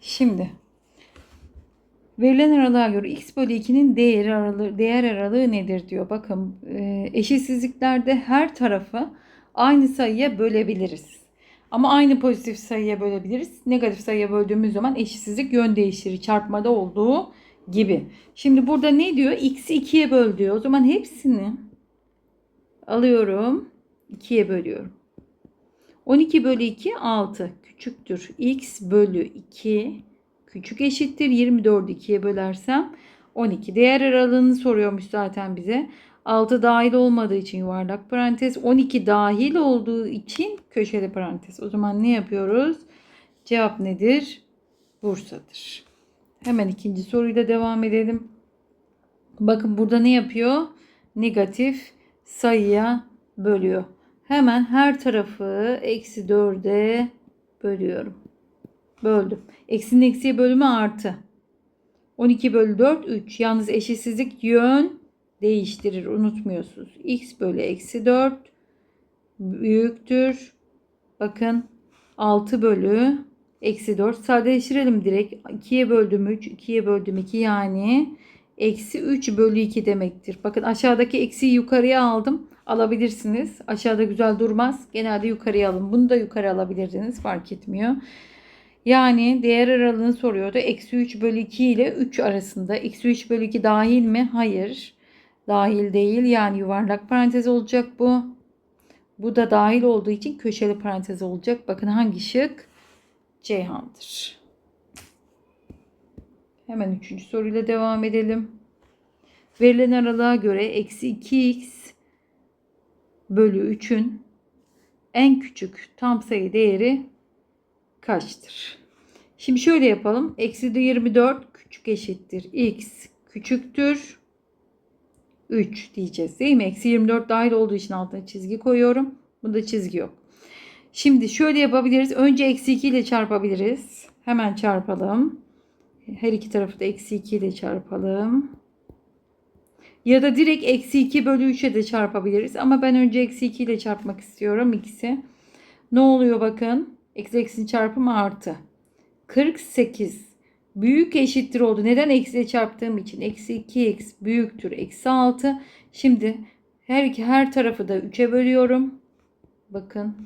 Şimdi verilen aralığa göre x bölü 2'nin değeri aralığı, değer aralığı nedir diyor. Bakın e, eşitsizliklerde her tarafı aynı sayıya bölebiliriz. Ama aynı pozitif sayıya bölebiliriz. Negatif sayıya böldüğümüz zaman eşitsizlik yön değiştirir. Çarpmada olduğu gibi. Şimdi burada ne diyor? X'i 2'ye böl diyor. O zaman hepsini alıyorum. 2'ye bölüyorum. 12 bölü 2 6 küçüktür. X bölü 2 küçük eşittir. 24'ü 2'ye bölersem 12. Değer aralığını soruyormuş zaten bize. 6 dahil olmadığı için yuvarlak parantez. 12 dahil olduğu için köşeli parantez. O zaman ne yapıyoruz? Cevap nedir? Bursa'dır. Hemen ikinci soruyla devam edelim. Bakın burada ne yapıyor? Negatif sayıya bölüyor. Hemen her tarafı eksi 4'e bölüyorum. Böldüm. Eksinin eksiye bölümü artı. 12 bölü 4 3. Yalnız eşitsizlik yön değiştirir. Unutmuyorsunuz. X bölü eksi 4 büyüktür. Bakın 6 bölü eksi 4. Sadeleştirelim direkt. 2'ye böldüm 3. 2'ye böldüm 2 yani eksi 3 bölü 2 demektir. Bakın aşağıdaki eksiyi yukarıya aldım. Alabilirsiniz. Aşağıda güzel durmaz. Genelde yukarıya alın. Bunu da yukarı alabilirdiniz. Fark etmiyor. Yani değer aralığını soruyordu. Eksi 3 bölü 2 ile 3 arasında. Eksi 3 bölü 2 dahil mi? Hayır. Dahil değil. Yani yuvarlak parantez olacak bu. Bu da dahil olduğu için köşeli parantez olacak. Bakın hangi şık? Ceyhan'dır. Hemen üçüncü soruyla devam edelim. Verilen aralığa göre eksi 2x bölü 3'ün en küçük tam sayı değeri kaçtır? Şimdi şöyle yapalım. Eksi de 24 küçük eşittir. X küçüktür. 3 diyeceğiz değil mi? Eksi 24 dahil olduğu için altına çizgi koyuyorum. Bunda çizgi yok. Şimdi şöyle yapabiliriz. Önce eksi 2 ile çarpabiliriz. Hemen çarpalım. Her iki tarafı da eksi 2 ile çarpalım. Ya da direkt eksi 2 bölü 3'e de çarpabiliriz. Ama ben önce eksi 2 ile çarpmak istiyorum ikisi. Ne oluyor bakın. Eksi eksi çarpımı artı. 48 büyük eşittir oldu. Neden eksiye çarptığım için? Eksi 2x büyüktür. Eksi 6. Şimdi her iki her tarafı da 3'e bölüyorum. Bakın.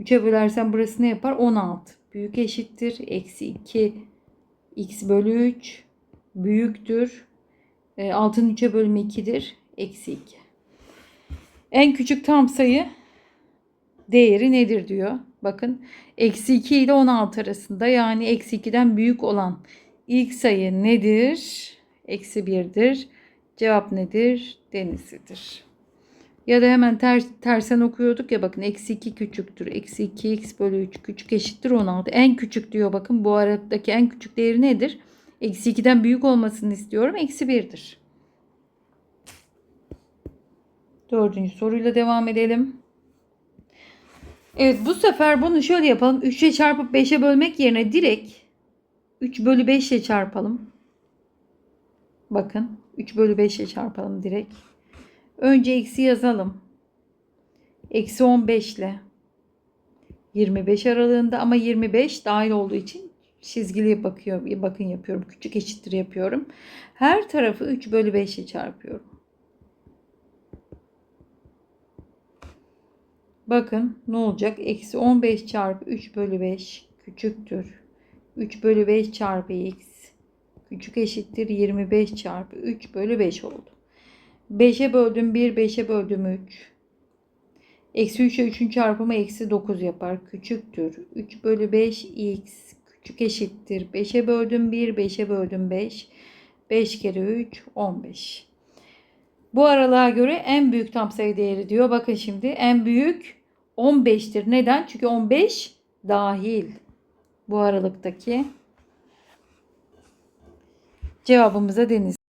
3'e bölersem burası ne yapar? 16. Büyük eşittir. Eksi 2 x bölü 3 büyüktür. 6'nın 3'e bölümü 2'dir. Eksi 2. En küçük tam sayı değeri nedir diyor. Bakın eksi 2 ile 16 arasında yani eksi 2'den büyük olan ilk sayı nedir? Eksi 1'dir. Cevap nedir? Denizlidir. Ya da hemen ters, tersen okuyorduk ya bakın eksi 2 küçüktür. Eksi 2x bölü 3 küçük eşittir 16. En küçük diyor bakın bu aradaki en küçük değeri nedir? Eksi 2'den büyük olmasını istiyorum. Eksi 1'dir. Dördüncü soruyla devam edelim. Evet bu sefer bunu şöyle yapalım. 3'e çarpıp 5'e bölmek yerine direkt 3 bölü 5 ile çarpalım. Bakın 3 bölü 5 ile çarpalım direkt. Önce eksi yazalım. Eksi 15 ile 25 aralığında ama 25 dahil olduğu için çizgili bakıyor, bakın yapıyorum. Küçük eşittir yapıyorum. Her tarafı 3 bölü 5 ile çarpıyorum. Bakın ne olacak? Eksi 15 çarpı 3 bölü 5 küçüktür. 3 bölü 5 çarpı x küçük eşittir 25 çarpı 3 bölü 5 oldu. 5'e böldüm 1, 5'e böldüm 3. Eksi 3 ile 3'ün çarpımı eksi 9 yapar. Küçüktür. 3 bölü 5 x küçük eşittir. 5'e böldüm 1, 5'e böldüm 5. 5 kere 3, 15. Bu aralığa göre en büyük tam sayı değeri diyor. Bakın şimdi en büyük 15'tir. Neden? Çünkü 15 dahil. Bu aralıktaki cevabımıza deniz.